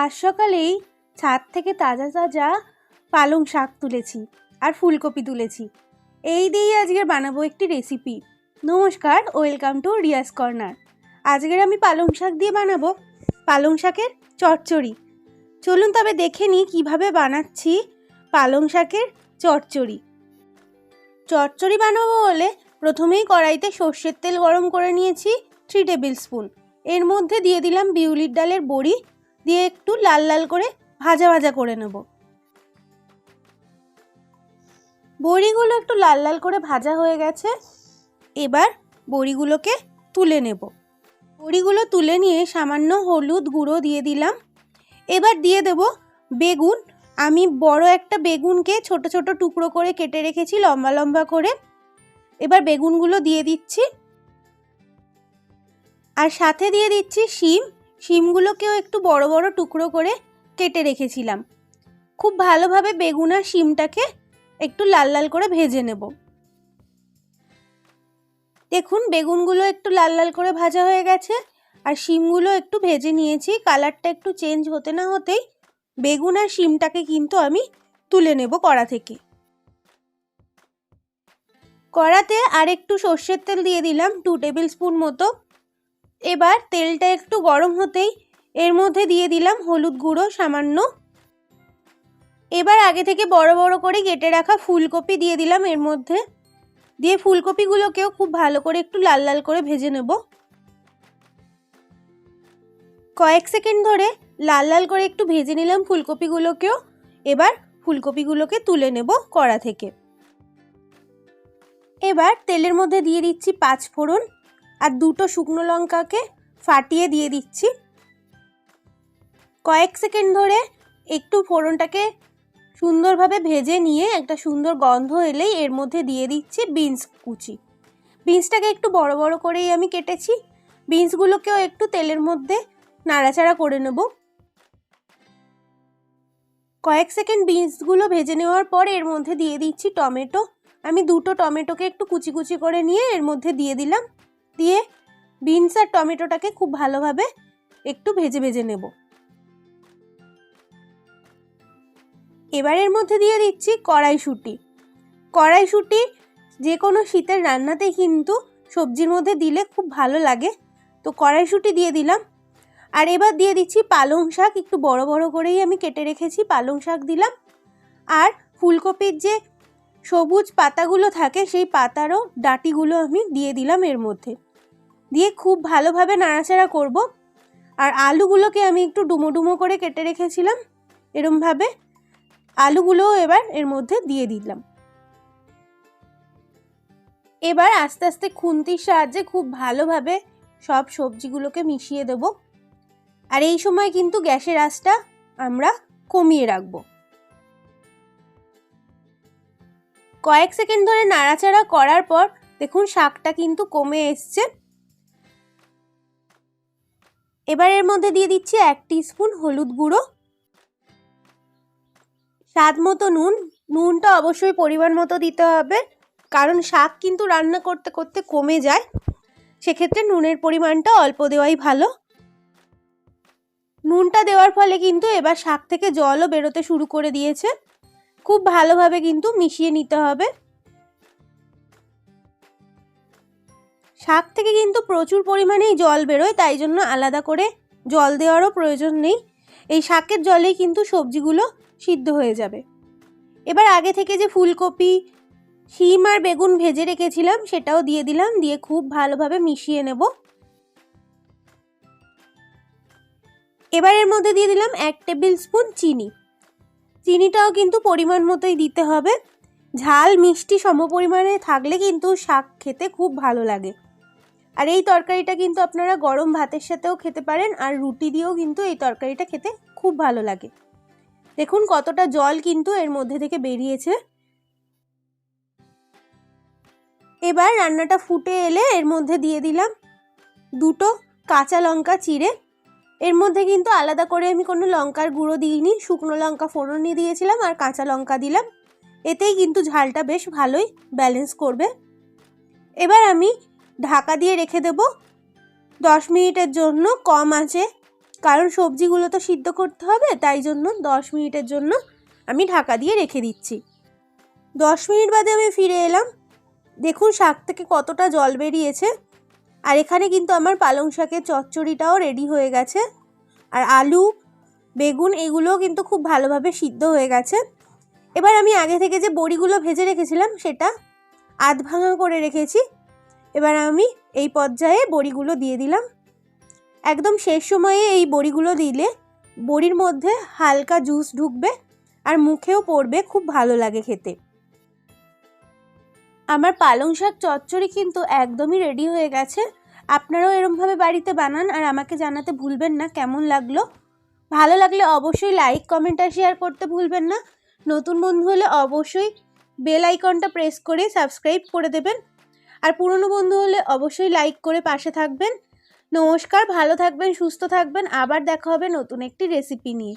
আজ সকালেই ছাদ থেকে তাজা তাজা পালং শাক তুলেছি আর ফুলকপি তুলেছি। এই দিয়েই আজকের বানাবো একটি রেসিপি নমস্কার ওয়েলকাম টু রিয়াস কর্নার আজকের আমি পালং শাক দিয়ে বানাবো পালং শাকের চচ্চড়ি। চলুন তবে দেখে নিই কীভাবে বানাচ্ছি পালং শাকের চচ্চড়ি। চচ্চড়ি বানাবো বলে প্রথমেই কড়াইতে সর্ষের তেল গরম করে নিয়েছি থ্রি টেবিল স্পুন এর মধ্যে দিয়ে দিলাম বিউলির ডালের বড়ি দিয়ে একটু লাল লাল করে ভাজা ভাজা করে নেব। বড়িগুলো একটু লাল লাল করে ভাজা হয়ে গেছে। এবার বড়িগুলোকে তুলে নেব। বড়িগুলো তুলে নিয়ে সামান্য হলুদ গুঁড়ো দিয়ে দিলাম। এবার দিয়ে দেব বেগুন। আমি বড় একটা বেগুনকে ছোট ছোট টুকরো করে কেটে রেখেছি, লম্বা লম্বা করে। এবার বেগুনগুলো দিয়ে দিচ্ছি। আর সাথে দিয়ে দিচ্ছি শিম। শিমগুলোকেও একটু বড় বড় টুকরো করে কেটে রেখেছিলাম। খুব ভালোভাবে বেগুন আর শিমটাকে একটু লাল লাল করে ভেজে নেব। দেখুন, বেগুনগুলো একটু লাল লাল করে ভাজা হয়ে গেছে আর শিমগুলো একটু ভেজে নিয়েছি। কালারটা একটু চেঞ্জ হতে না হতেই বেগুন আর শিমটাকে কিন্তু আমি তুলে নেব কড়া থেকে। কড়াতে আর একটু সর্ষের তেল দিয়ে দিলাম টু টেবিল স্পুন মতো। এবার তেলটা একটু গরম হতেই এর মধ্যে দিয়ে দিলাম হলুদ গুঁড়ো সামান্য। এবার আগে থেকে বড় বড় করে কেটে রাখা ফুলকপি দিয়ে দিলাম এর মধ্যে। দিয়ে ফুলকপিগুলোকেও খুব ভালো করে একটু লাল লাল করে ভেজে নেব। কয়েক সেকেন্ড ধরে লাল লাল করে একটু ভেজে নিলাম ফুলকপিগুলোকেও। এবার ফুলকপিগুলোকে তুলে নেব কড়া থেকে। এবার তেলের মধ্যে দিয়ে দিচ্ছি পাঁচ ফোড়ন আর দুটো শুকনো লঙ্কাকে ফাটিয়ে দিয়ে দিচ্ছি। কয়েক সেকেন্ড ধরে একটু ফোড়নটাকে সুন্দরভাবে ভেজে নিয়ে একটা সুন্দর গন্ধ এলেই এর মধ্যে দিয়ে দিচ্ছি বিনস কুচি। বিনসটাকে একটু বড় বড় করেই আমি কেটেছি। বিনসগুলোকেও একটু তেলের মধ্যে নাড়াচাড়া করে নেব। কয়েক সেকেন্ড বিনসগুলো ভেজে নেওয়ার পর এর মধ্যে দিয়ে দিচ্ছি টমেটো। আমি দুটো টমেটোকে একটু কুচি কুচি করে নিয়ে এর মধ্যে দিয়ে দিলাম। দিয়ে বিনস আর টমেটোটাকে খুব ভালোভাবে একটু ভেজে ভেজে নেব। এবার এর মধ্যে দিয়ে দিচ্ছি কড়াইশুঁটি। কড়াইশুঁটি যে কোনো শীতের রান্নাতেই কিন্তু সবজির মধ্যে দিলে খুব ভালো লাগে। তো কড়াইশুঁটি দিয়ে দিলাম। আর এবার দিয়ে দিচ্ছি পালং শাক। একটু বড় বড় করেই আমি কেটে রেখেছি, পালং শাক দিলাম। আর ফুলকপির যে সবুজ পাতাগুলো থাকে, সেই পাতারও ডাটিগুলো আমি দিয়ে দিলাম এর মধ্যে। দিয়ে খুব ভালোভাবে নাড়াচাড়া করব। আর আলুগুলোকে আমি একটু ডুমো ডুমো করে কেটে রেখেছিলাম, এরমভাবে। আলুগুলোও এবার এর মধ্যে দিয়ে দিলাম। এবার আস্তে আস্তে খুন্তির সাহায্যে খুব ভালোভাবে সব সবজিগুলোকে মিশিয়ে দেব। আর এই সময় কিন্তু গ্যাসের আঁচটা আমরা কমিয়ে রাখব। কয়েক সেকেন্ড ধরে নাড়াচাড়া করার পর দেখুন শাকটা কিন্তু কমে এসছে। এবার এর মধ্যে দিয়ে দিচ্ছি এক স্পুন হলুদ গুঁড়ো। স্বাদ মতো নুন। নুনটা অবশ্যই পরিমাণ মতো দিতে হবে, কারণ শাক কিন্তু রান্না করতে করতে কমে যায়। সেক্ষেত্রে নুনের পরিমাণটা অল্প দেওয়াই ভালো। নুনটা দেওয়ার ফলে কিন্তু এবার শাক থেকে জলও বেরোতে শুরু করে দিয়েছে। খুব ভালোভাবে কিন্তু মিশিয়ে নিতে হবে। শাক থেকে কিন্তু প্রচুর পরিমাণেই জল বেরোয়, তাই জন্য আলাদা করে জল দেওয়ারও প্রয়োজন নেই। এই শাকের জলেই কিন্তু সবজিগুলো সিদ্ধ হয়ে যাবে। এবার আগে থেকে যে ফুলকপি, শিম আর বেগুন ভেজে রেখেছিলাম, সেটাও দিয়ে দিলাম, দিয়ে খুব ভালোভাবে মিশিয়ে নেব। এবার এর মধ্যে দিয়ে দিলাম এক টেবিল স্পুন চিনি। চিনিটাও কিন্তু পরিমাণ মতোই দিতে হবে। ঝাল মিষ্টি সমপরিমাণে থাকলে কিন্তু শাক খেতে খুব ভালো লাগে। আর এই তরকারিটা কিন্তু আপনারা গরম ভাতের সাথেও খেতে পারেন আর রুটি দিয়েও কিন্তু এই তরকারিটা খেতে খুব ভালো লাগে। দেখুন কতটা জল কিন্তু এর মধ্যে থেকে বেরিয়েছে। এবার রান্নাটা ফুটে এলে এর মধ্যে দিয়ে দিলাম দুটো কাঁচা লঙ্কা চিড়ে। এর মধ্যে কিন্তু আলাদা করে আমি কোনো লঙ্কার গুঁড়ো দিইনি, শুকনো লঙ্কা ফোড়নি দিয়েছিলাম আর কাঁচা লঙ্কা দিলাম। এতেই কিন্তু ঝালটা বেশ ভালোই ব্যালেন্স করবে। এবার আমি ঢাকা দিয়ে রেখে দেব। দশ মিনিটের জন্য কম আছে। কারণ সবজিগুলো তো সিদ্ধ করতে হবে, তাই জন্য দশ মিনিটের জন্য আমি ঢাকা দিয়ে রেখে দিচ্ছি। দশ মিনিট বাদে আমি ফিরে এলাম। দেখুন শাক থেকে কতটা জল বেরিয়েছে। আর এখানে কিন্তু আমার পালং শাকের চচ্চড়িটাও রেডি হয়ে গেছে। আর আলু, বেগুন এগুলোও কিন্তু খুব ভালোভাবে সিদ্ধ হয়ে গেছে। এবার আমি আগে থেকে যে বড়িগুলো ভেজে রেখেছিলাম, সেটা আধ ভাঙা করে রেখেছি। এবার আমি এই পর্যায়ে বড়িগুলো দিয়ে দিলাম। একদম শেষ সময়ে এই বড়িগুলো দিলে বড়ির মধ্যে হালকা জুস ঢুকবে আর মুখেও পড়বে, খুব ভালো লাগে খেতে। আমার পালং শাক চচ্চড়ি কিন্তু একদমই রেডি হয়ে গেছে। আপনারাও এরমভাবে বাড়িতে বানান আর আমাকে জানাতে ভুলবেন না কেমন লাগল। ভালো লাগলে অবশ্যই লাইক কমেন্ট আর শেয়ার করতে ভুলবেন না। নতুন বন্ধু হলে অবশ্যই বেল আইকনটা প্রেস করে সাবস্ক্রাইব করে দেবেন। আর পুরনো বন্ধু হলে অবশ্যই লাইক করে পাশে থাকবেন। নমস্কার, ভালো থাকবেন, সুস্থ থাকবেন। আবার দেখা হবে নতুন একটি রেসিপি নিয়ে।